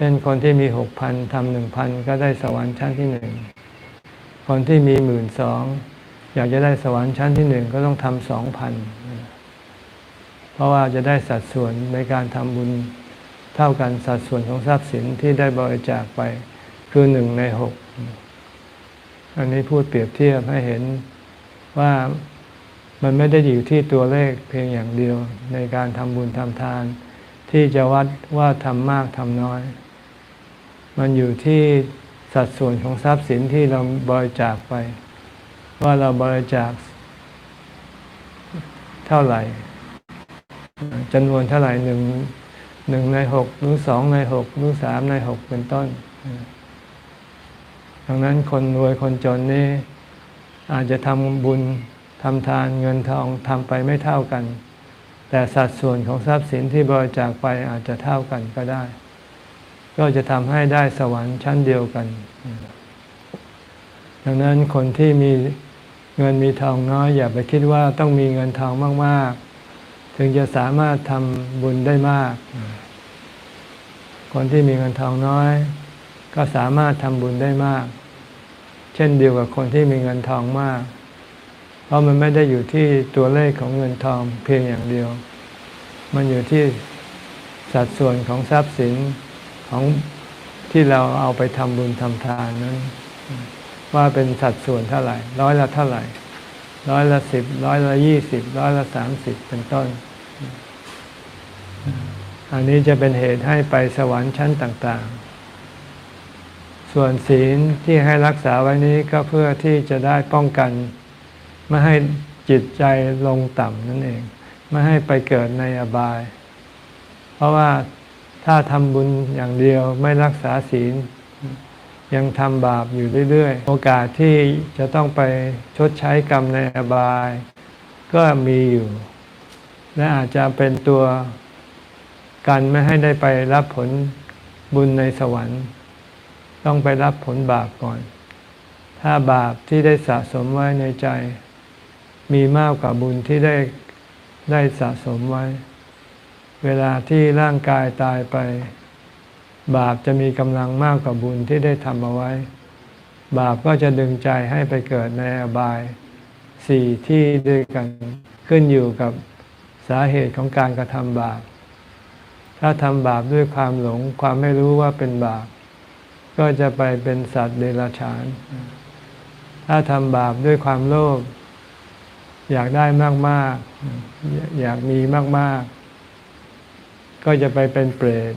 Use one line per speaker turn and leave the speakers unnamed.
เช่นคนที่มีหกพันทำหนึ่งพันก็ได้สวรรค์ชั้นที่หนึ่ง คนที่มีหมื่นสองอยากจะได้สวรรค์ชั้นที่หนึ่งก็ต้องทำสองพันเพราะว่าจะได้สัดส่วนในการทำบุญเท่ากันสัดส่วนของทรัพย์สินที่ได้บริจาคไปคือหนึ่งในหกอันนี้พูดเปรียบเทียบให้เห็นว่ามันไม่ได้อยู่ที่ตัวเลขเพียงอย่างเดียวในการทำบุญทำทาน ที่จะวัดว่าทำมากทำน้อย มันอยู่ที่สัดส่วนของทรัพย์สินที่เราบริจาคไป ว่าเราบริจาคเท่าไหร่จำนวนเท่าไหร่หนึ่งหนึ่งในหกหรือสองในหกหรือสามในหกเป็นต้น ดังนั้นคนรวยคนจนนี่อาจจะทำบุญทำทานเงินทองทำไปไม่เท่ากัน แต่สัดส่วนของทรัพย์สินที่บริจาคไปอาจจะเท่ากันก็ได้ ก็จะทำให้ได้สวรรค์ชั้นเดียวกัน ดังนั้นคนที่มีเงินมีทองน้อย อย่าไปคิดว่าต้องมีเงินทองมากๆ ถึงจะสามารถทำบุญได้มาก คนที่มีเงินทองน้อย ก็สามารถทำบุญได้มาก เช่นเดียวกับคนที่มีเงินทองมาก เพราะมันไม่ได้อยู่ที่ตัวเลขของเงินทองเพียงอย่างเดียว มันอยู่ที่สัดส่วนของทรัพย์สิน ของที่เราเอาไปทำบุญทำทานนั้น ว่าเป็นสัดส่วนเท่าไหร่ ร้อยละเท่าไหร่ ร้อยละสิบร้อยละยี่สิบร้อยละสามสิบเป็นต้น อันนี้จะเป็นเหตุให้ไปสวรรค์ชั้นต่าง ๆ ส่วนศีลที่ให้รักษาไว้นี้ก็เพื่อที่จะได้ป้องกันไม่ให้จิตใจลงต่ำนั่นเอง ไม่ให้ไปเกิดในอบาย เพราะว่า ถ้าทำบุญอย่างเดียวไม่รักษาศีล ยังทำบาปอยู่เรื่อยๆ โอกาสที่จะต้องไปชดใช้กรรมในอบาย ก็มีอยู่ และอาจจะเป็นตัวกันไม่ให้ได้ไปรับผลบุญในสวรรค์ ต้องไปรับผลบาปก่อน ถ้าบาปที่ได้สะสมไว้ในใจ มีมากกว่าบุญที่ได้ได้สะสมไว้ เวลาที่ร่างกายตายไป บาปจะมีกำลังมากกว่าบุญที่ได้ทำเอาไว้ บาปก็จะดึงใจให้ไปเกิดในอบายสี่ที่ด้วยกันขึ้นอยู่กับสาเหตุของการกระทำบาป ถ้าทำบาปด้วยความหลงความไม่รู้ว่าเป็นบาป ก็จะไปเป็นสัตว์เดรัจฉาน ถ้าทำบาปด้วยความโลภอยากได้มาก ๆ อยากมีมาก ๆ ก็จะไปเป็นเปรต